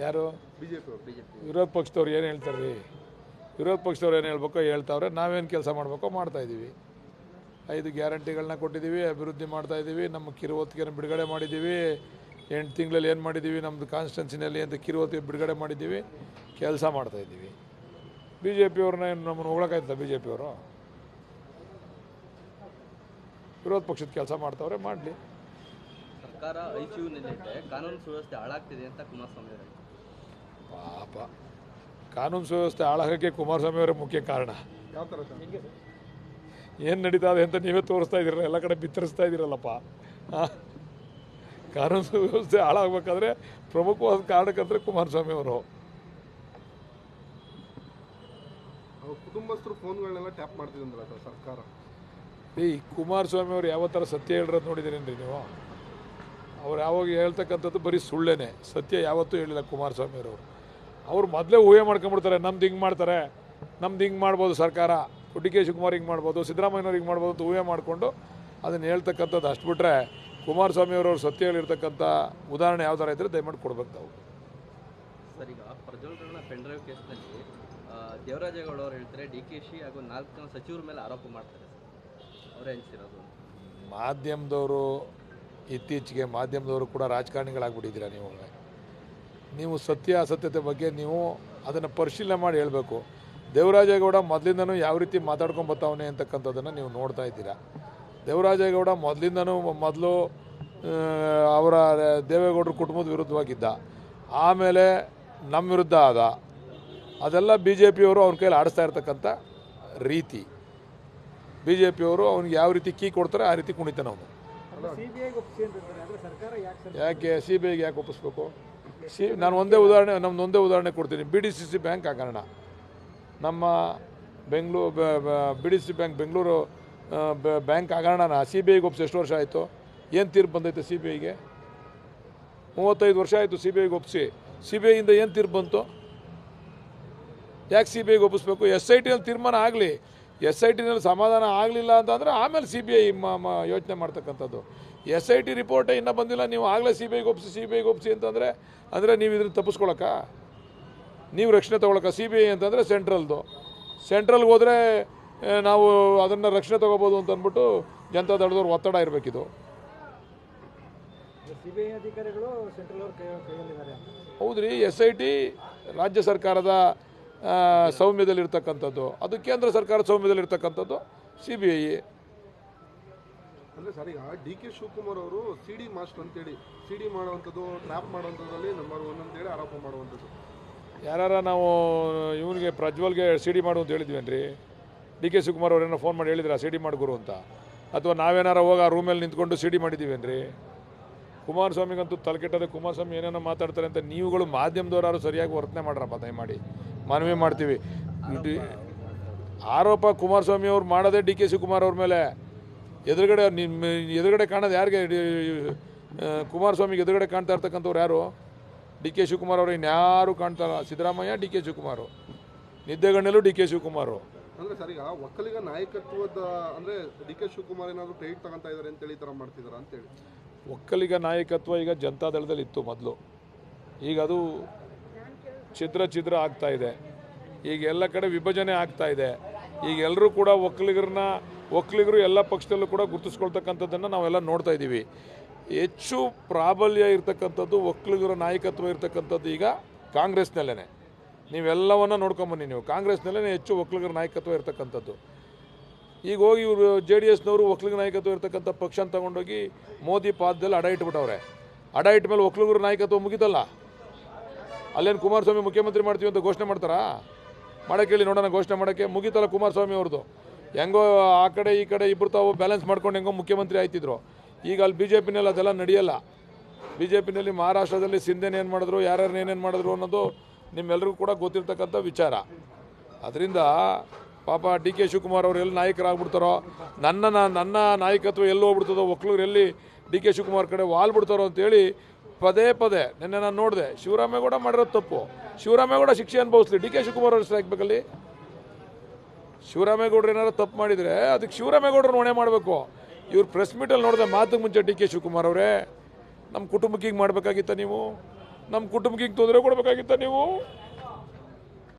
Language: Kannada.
ಯಾರು? ಬಿಜೆಪಿ ಅವರು ವಿರೋಧ ಪಕ್ಷದವ್ರು ಏನು ಹೇಳ್ತಾರೆ ರೀ ವಿರೋಧ ಪಕ್ಷದವ್ರು ಏನು ಹೇಳ್ಬೇಕೋ ಹೇಳ್ತಾವ್ರೆ ನಾವೇನು ಕೆಲಸ ಮಾಡಬೇಕೋ ಮಾಡ್ತಾ ಇದ್ದೀವಿ ಐದು ಗ್ಯಾರಂಟಿಗಳನ್ನ ಕೊಟ್ಟಿದ್ದೀವಿ ಅಭಿವೃದ್ಧಿ ಮಾಡ್ತಾ ಇದ್ದೀವಿ ನಮ್ಮ ಕಿರುವತ್ತಿಗೆನ ಬಿಡುಗಡೆ ಮಾಡಿದ್ದೀವಿ ಎಂಟು ತಿಂಗಳಲ್ಲಿ ಏನು ಮಾಡಿದ್ದೀವಿ ನಮ್ಮದು ಕಾನ್ಸ್ಟಿಟ್ಯೂನ್ಸಿನಲ್ಲಿ ಅಂತ ಕಿರುವತ್ತಿಗೆ ಬಿಡುಗಡೆ ಮಾಡಿದ್ದೀವಿ ಕೆಲಸ ಮಾಡ್ತಾ ಇದ್ದೀವಿ ಬಿ ಜೆ ಪಿಯವ್ರನ್ನ ಏನು ನಮ್ಮನ್ನು ಹೊಗಳಕ್ಕಾಯ್ತದ ಬಿ ಜೆ ಪಿಯವರು ವಿರೋಧ ಪಕ್ಷದ ಕೆಲಸ ಮಾಡ್ತಾವ್ರೆ ಮಾಡಲಿ. ಸರ್ಕಾರ ಐಸಿಯುನಲ್ಲಿಟ್ಟೆ ಕಾನೂನು ಸುವ್ಯವಸ್ಥೆ ಹಾಳಾಗ್ತಿದೆ ಅಂತ ಕುಮಾರಸ್ವಾಮಿ. ಪಾಪ. ಕಾನೂನು ಸುವ್ಯವಸ್ಥೆ ಹಾಳಾಗೋಕ್ಕೆ ಕುಮಾರಸ್ವಾಮಿ ಅವರೇ ಮುಖ್ಯ ಕಾರಣ. ಯಾವ ಥರ ಸರ್? ಏನು ನಡೀತಾ ಇದೆ ಅಂತ ನೀವೇ ತೋರಿಸ್ತಾ ಇದ್ದೀರಲ್ಲ ಎಲ್ಲ ಕಡೆ ಬಿತ್ತರಿಸ್ತಾ ಇದ್ದೀರಲ್ಲಪ್ಪ. ಆ? ಕಾನೂನು ಸುವ್ಯವಸ್ಥೆ ಹಾಳಾಗಬೇಕಾದ್ರೆ ಪ್ರಮುಖವಾದ ಕಾರಣಕ್ಕಂದ್ರೆ ಕುಮಾರಸ್ವಾಮಿ ಅವರು. ಅವ್ರ ಕುಟುಂಬಸ್ಥರು ಫೋನ್ಗಳನ್ನೆಲ್ಲ ಟ್ಯಾಪ್ ಮಾಡ್ತಿದ್ರಲ್ಲ ಸರ್ ಸರ್ಕಾರ? ಈ ಕುಮಾರಸ್ವಾಮಿ ಅವರು ಯಾವ ಥರ ಸತ್ಯ ಹೇಳಿರೋದು ನೋಡಿದ್ದೀರೇನ್ರಿ ನೀವು? ಅವ್ರು ಯಾವಾಗ ಹೇಳ್ತಕ್ಕಂಥದ್ದು ಬರೀ ಸುಳ್ಳೇನೆ. ಸತ್ಯ ಯಾವತ್ತೂ ಹೇಳಿಲ್ಲ ಕುಮಾರಸ್ವಾಮಿ ಅವರು. ಅವ್ರು ಮೊದಲೇ ಊಹೆ ಮಾಡ್ಕೊಂಡ್ಬಿಡ್ತಾರೆ ನಮ್ದು ಹಿಂಗೆ ಮಾಡ್ತಾರೆ ನಮ್ದು ಹಿಂಗೆ ಮಾಡ್ಬೋದು ಸರ್ಕಾರ. ಡಿ ಕೆ ಶಿವಕುಮಾರ್ ಹಿಂಗೆ ಮಾಡ್ಬೋದು ಸಿದ್ದರಾಮಯ್ಯವ್ರು ಹಿಂಗೆ ಮಾಡ್ಬೋದು ಅಂತ ಊಹೆ ಮಾಡಿಕೊಂಡು ಅದನ್ನು ಹೇಳ್ತಕ್ಕಂಥದ್ದು ಅಷ್ಟು ಬಿಟ್ಟರೆ ಕುಮಾರಸ್ವಾಮಿ ಅವರು ಸತ್ಯ ಹೇಳಿರ್ತಕ್ಕಂಥ ಉದಾಹರಣೆ ಯಾವ ಥರ ಇದ್ದರೆ ದಯಮಾಡಿ ಕೊಡ್ಬೇಕು ನಾವು ಸರ್ ಈಗ ಪ್ರಜ್ವಲ್ ಪೆಂಡ್ರೈವ್ ಕೇಸ್ನಲ್ಲಿ ದೇವರಾಜೇಗೌಡ ಅವರು ಹೇಳ್ತಾರೆ ಡಿ ಕೆ ಶಿ ಹಾಗೂ ನಾಲ್ಕು ಜನ ಸಚಿವರ ಮೇಲೆ ಆರೋಪ ಮಾಡ್ತಾರೆ ಅವರೇ ಮಾಧ್ಯಮದವರು ಇತ್ತೀಚೆಗೆ ಮಾಧ್ಯಮದವರು ಕೂಡ ರಾಜಕಾರಣಿಗಳಾಗ್ಬಿಟ್ಟಿದ್ದೀರಾ ನೀವು? ನೀವು ಸತ್ಯ ಅಸತ್ಯತೆ ಬಗ್ಗೆ ನೀವು ಅದನ್ನು ಪರಿಶೀಲನೆ ಮಾಡಿ ಹೇಳಬೇಕು. ದೇವರಾಜೇಗೌಡ ಮೊದಲಿಂದನೂ ಯಾವ ರೀತಿ ಮಾತಾಡ್ಕೊಂಡು ಬರ್ತಾವನೆ ಅಂತಕ್ಕಂಥದ್ದನ್ನು ನೀವು ನೋಡ್ತಾ ಇದ್ದೀರಾ. ದೇವರಾಜೇಗೌಡ ಮೊದಲಿಂದನೂ ಮೊದಲು ಅವರ ದೇವೇಗೌಡರ ಕುಟುಂಬದ ವಿರುದ್ಧವಾಗಿದ್ದ. ಆಮೇಲೆ ನಮ್ಮ ವಿರುದ್ಧ ಆದ. ಅದೆಲ್ಲ ಬಿ ಜೆ ಪಿಯವರು ಅವ್ರ ಕೈಯಲ್ಲಿ ಆಡಿಸ್ತಾ ಇರ್ತಕ್ಕಂಥ ರೀತಿ. ಬಿ ಜೆ ಪಿಯವರು ಅವ್ನಿಗೆ ಯಾವ ರೀತಿ ಕೀ ಕೊಡ್ತಾರೆ ಆ ರೀತಿ ಕುಣಿತಾನೆ ಅವನು. ಯಾಕೆ ಸಿ ಬಿ ಐಗೆ ಯಾಕೆ ಒಪ್ಪಿಸ್ಬೇಕು? ಸಿ, ನಾನು ಒಂದೇ ಉದಾಹರಣೆ, ನಮ್ದು ಒಂದೇ ಉದಾಹರಣೆ ಕೊಡ್ತೀನಿ. B D C C bank ಹಗರಣ. ನಮ್ಮ Bengaluru, B D C bank Bengaluru bank ಹಗರಣನ C B ಐಗೆ ಒಪ್ಪಿಸಿ. ಎಷ್ಟು ವರ್ಷ ಆಯಿತು? ಏನು ತೀರ್ಪು ಬಂದೈತೆ ಸಿ ಬಿ ಐಗೆ ಮೂವತ್ತೈದು ವರ್ಷ ಆಯಿತು ಸಿ ಬಿ ಐಗೆ ಒಪ್ಪಿಸಿ. ಸಿ ಬಿ ಐಯಿಂದ ಏನು ತೀರ್ಪು ಬಂತು? ಯಾಕೆ ಸಿ ಬಿ ಐಗೆ ಒಪ್ಪಿಸ್ಬೇಕು? ಎಸ್ ಐ ಟಿಯಲ್ಲಿ ತೀರ್ಮಾನ ಆಗಲಿ. ಎಸ್ ಐ ಟಿನಲ್ಲಿ ಸಮಾಧಾನ ಆಗಲಿಲ್ಲ ಅಂತಂದರೆ ಆಮೇಲೆ ಸಿ ಬಿ ಐ ಯೋಚನೆ ಮಾಡ್ತಕ್ಕಂಥದ್ದು. ಎಸ್ ಐ ಟಿ ರಿಪೋರ್ಟೇ ಇನ್ನೂ ಬಂದಿಲ್ಲ ನೀವು ಆಗಲೇ ಸಿ ಬಿ ಐಗೆ ಒಪ್ಪಿಸಿ ಸಿ ಬಿ ಐಗೆ ಒಪ್ಪಿಸಿ ಅಂತಂದರೆ ಅಂದರೆ ನೀವು ಇದನ್ನು ತಪ್ಪಿಸ್ಕೊಳಕ್ಕ ನೀವು ರಕ್ಷಣೆ ತೊಗೊಳಕ? ಸಿ ಬಿ ಐ ಅಂತಂದರೆ ಸೆಂಟ್ರಲ್ದು. ಸೆಂಟ್ರಲ್ಗೆ ಹೋದರೆ ನಾವು ಅದನ್ನು ರಕ್ಷಣೆ ತೊಗೋಬೋದು ಅಂತ ಅಂದ್ಬಿಟ್ಟು ಜನತಾ ದಳದವ್ರು ಒತ್ತಡ ಇರಬೇಕಿದು. ಹೌದ್ರಿ ಎಸ್ ಐ ಟಿ ರಾಜ್ಯ ಸರ್ಕಾರದ ಸೌಮ್ಯದಲ್ಲಿರ್ತಕ್ಕಂಥದ್ದು. ಅದು ಕೇಂದ್ರ ಸರ್ಕಾರ ಸೌಮ್ಯದಲ್ಲಿರ್ತಕ್ಕಂಥದ್ದು ಸಿ ಬಿ ಐ ಅಂದರೆ ಸರ್ ಈಗ ಡಿ ಕೆ ಶಿವಕುಮಾರ್ ಅವರು ಸಿ ಡಿ ಮಾಸ್ಟರ್ ಅಂತೇಳಿ ಸಿ ಡಿ ಮಾಡುವಂಥದ್ದು ಟ್ರ್ಯಾಪ್ ಮಾಡುವಂಥದ್ದಲ್ಲಿ ನಂಬರ್ ಒನ್ ಅಂತೇಳಿ ಆರೋಪ ಮಾಡುವಂಥದ್ದು. ಯಾರ ನಾವು ಇವನಿಗೆ ಪ್ರಜ್ವಲ್ಗೆ ಸಿ ಡಿ ಮಾಡು ಅಂತ ಹೇಳಿದ್ವೇನ್ರಿ ಡಿ ಕೆ ಶಿವಕುಮಾರ್ ಅವ್ರೇನೋ ಫೋನ್ ಮಾಡಿ ಹೇಳಿದ್ರೆ ಸಿ ಡಿ ಮಾಡ್ಗುರು ಅಂತ? ಅಥವಾ ನಾವೇನಾರ ಹೋಗಿ ಆ ರೂಮಲ್ಲಿ ನಿಂತ್ಕೊಂಡು ಸಿ ಡಿ ಮಾಡಿದ್ದೀವೇನ್ರಿ ಕುಮಾರಸ್ವಾಮಿಗಂತೂ ತಲೆಕೆಟ್ಟದೆ ಕುಮಾರಸ್ವಾಮಿ ಏನೇನೋ ಮಾತಾಡ್ತಾರೆ ಅಂತ ನೀವುಗಳು ಮಾಧ್ಯಮದವರಾರು ಸರಿಯಾಗಿ ವರ್ತನೆ ಮಾಡ್ರಪ್ಪ ದಯಮಾಡಿ. ಮನವಿ ಮಾಡ್ತೀವಿ. ಆರೋಪ ಕುಮಾರಸ್ವಾಮಿ ಅವ್ರು ಮಾಡೋದೇ ಡಿ ಕೆ ಶಿವಕುಮಾರ್ ಅವ್ರ ಮೇಲೆ. ಎದುರುಗಡೆ ನಿಮ್ಮ ಎದುರುಗಡೆ ಕಾಣೋದು ಯಾರಿಗೆ? ಕುಮಾರಸ್ವಾಮಿಗೆ ಎದುರುಗಡೆ ಕಾಣ್ತಾ ಇರ್ತಕ್ಕಂಥವ್ರು ಯಾರು? ಡಿ ಕೆ ಶಿವಕುಮಾರ್ ಅವರು ಇನ್ಯಾರು ಕಾಣ್ತಾರ ಸಿದ್ದರಾಮಯ್ಯ ಡಿ ಕೆ ಶಿವಕುಮಾರ್. ನಿದ್ದೆಗಣ್ಣಲ್ಲೂ ಡಿ ಕೆ ಶಿವಕುಮಾರ್. ಅಂದ್ರೆ ಸರ್ ಈಗ ಒಕ್ಕಲಿಗ ನಾಯಕತ್ವದ ಅಂದ್ರೆ ಡಿ ಕೆ ಶಿವಕುಮಾರ್ ಏನಾದರೂ ಕ್ರೆಡಿಟ್ ತಗೊಂತಾ ಇದಾರೆ ಅಂತೇಳಿ ಈ ತರ ಮಾಡ್ತಿದಾರ ಅಂತೇಳಿ? ಒಕ್ಕಲಿಗ ನಾಯಕತ್ವ ಈಗ ಜನತಾದಳದಲ್ಲಿ ಇತ್ತು ಮೊದಲು. ಈಗ ಅದು ಛಿದ್ರ ಛಿದ್ರ ಆಗ್ತಾ ಇದೆ. ಈಗ ಎಲ್ಲ ಕಡೆ ವಿಭಜನೆ ಆಗ್ತಾ ಇದೆ. ಈಗ ಎಲ್ಲರೂ ಕೂಡ ಒಕ್ಕಲಿಗರನ್ನ, ಒಕ್ಕಲಿಗರು ಎಲ್ಲ ಪಕ್ಷದಲ್ಲೂ ಕೂಡ ಗುರುತಿಸ್ಕೊಳ್ತಕ್ಕಂಥದ್ದನ್ನು ನಾವೆಲ್ಲ ನೋಡ್ತಾ ಇದ್ದೀವಿ. ಹೆಚ್ಚು ಪ್ರಾಬಲ್ಯ ಇರ್ತಕ್ಕಂಥದ್ದು, ಒಕ್ಕಲಿಗರ ನಾಯಕತ್ವ ಇರ್ತಕ್ಕಂಥದ್ದು ಈಗ ಕಾಂಗ್ರೆಸ್ನಲ್ಲೇ ನೀವೆಲ್ಲವನ್ನ ನೋಡ್ಕೊಂಬನ್ನಿ ನೀವು. ಕಾಂಗ್ರೆಸ್ನಲ್ಲೇ ಹೆಚ್ಚು ಒಕ್ಕಲಿಗರ ನಾಯಕತ್ವ ಇರ್ತಕ್ಕಂಥದ್ದು. ಈಗ ಹೋಗಿ ಇವರು ಜೆ ಡಿ ಎಸ್ನವರು ಒಕ್ಕಲಿಗ ನಾಯಕತ್ವ ಇರ್ತಕ್ಕಂಥ ಪಕ್ಷನ ತಗೊಂಡೋಗಿ ಮೋದಿ ಪಾದದಲ್ಲಿ ಅಡ ಇಟ್ಬಿಟ್ಟವ್ರೆ. ಅಡ ಇಟ್ಟ ಮೇಲೆ ಒಕ್ಕಲಿಗರ ನಾಯಕತ್ವ ಮುಗಿತಲ್ಲ? ಅಲ್ಲೇನು ಕುಮಾರಸ್ವಾಮಿ ಮುಖ್ಯಮಂತ್ರಿ ಮಾಡ್ತೀವಿ ಅಂತ ಘೋಷಣೆ ಮಾಡ್ತಾರಾ? ಮಾಡಕ್ಕೆ ಹೇಳಿ ನೋಡೋಣ ಘೋಷಣೆ ಮಾಡೋಕ್ಕೆ. ಮುಗಿತಲ್ಲ ಕುಮಾರಸ್ವಾಮಿ ಅವ್ರದ್ದು. ಹೆಂಗೋ ಆ ಕಡೆ ಈ ಕಡೆ ಇಬ್ಬರು ತಾವು ಬ್ಯಾಲೆನ್ಸ್ ಮಾಡ್ಕೊಂಡು ಹೆಂಗೋ ಮುಖ್ಯಮಂತ್ರಿ ಆಯ್ತಿದ್ರು. ಈಗ ಅಲ್ಲಿ ಬಿ ಜೆ ಪಿನಲ್ಲಿ ಅದೆಲ್ಲ ನಡೆಯಲ್ಲ. ಬಿ ಜೆ ಪಿನಲ್ಲಿ ಮಹಾರಾಷ್ಟ್ರದಲ್ಲಿ ಸಿಂಧೆನ ಏನು ಮಾಡಿದ್ರು ಯಾರ್ಯಾರು ಏನೇನು ಮಾಡಿದ್ರು ಅನ್ನೋದು ನಿಮ್ಮೆಲ್ಲರಿಗೂ ಕೂಡ ಗೊತ್ತಿರ್ತಕ್ಕಂಥ ವಿಚಾರ. ಅದರಿಂದ ಪಾಪ ಡಿ ಕೆ ಶಿವಕುಮಾರ್ ಅವರು ಎಲ್ಲಿ ನಾಯಕರಾಗ್ಬಿಡ್ತಾರೋ, ನನ್ನ ನನ್ನ ನಾಯಕತ್ವ ಎಲ್ಲಿ ಹೋಗ್ಬಿಡ್ತದೋ ಎಲ್ಲಿ ಡಿ ಕೆ ಶಿವಕುಮಾರ್ ಕಡೆ ವಾಲ್ಬಿಡ್ತಾರೋ ಅಂತೇಳಿ ಪದೇ ಪದೇ, ನಿನ್ನೆ ನಾನು ನೋಡಿದೆ ಶಿವರಾಮೇಗೌಡ ಮಾಡಿರೋದು ತಪ್ಪು. ಶಿವರಾಮೇಗೌಡ ಶಿಕ್ಷೆ ಅನುಭವಿಸ್ಲಿ. ಡಿ ಕೆ ಶಿವಕುಮಾರ್ ಅವರು ಹಾಕ್ಬೇಕಲ್ಲಿ? ಶಿವರಾಮೇಗೌಡರು ಏನಾರು ತಪ್ಪು ಮಾಡಿದರೆ ಅದಕ್ಕೆ ಶಿವರಾಮೇಗೌಡರು ಹೊಣೆ ಮಾಡಬೇಕು. ಇವ್ರು ಪ್ರೆಸ್ ಮೀಟಲ್ಲಿ ನೋಡಿದೆ ಮಾತು ಮುಂಚೆ ಡಿ ಕೆ ಶಿವಕುಮಾರ್ ಅವರೇ. ನಮ್ಮ ಕುಟುಂಬಕ್ಕೆ ಮಾಡಬೇಕಾಗಿತ್ತ ನೀವು? ನಮ್ಮ ಕುಟುಂಬಕ್ಕೆ ತೊಂದರೆ ಕೊಡಬೇಕಾಗಿತ್ತ ನೀವು?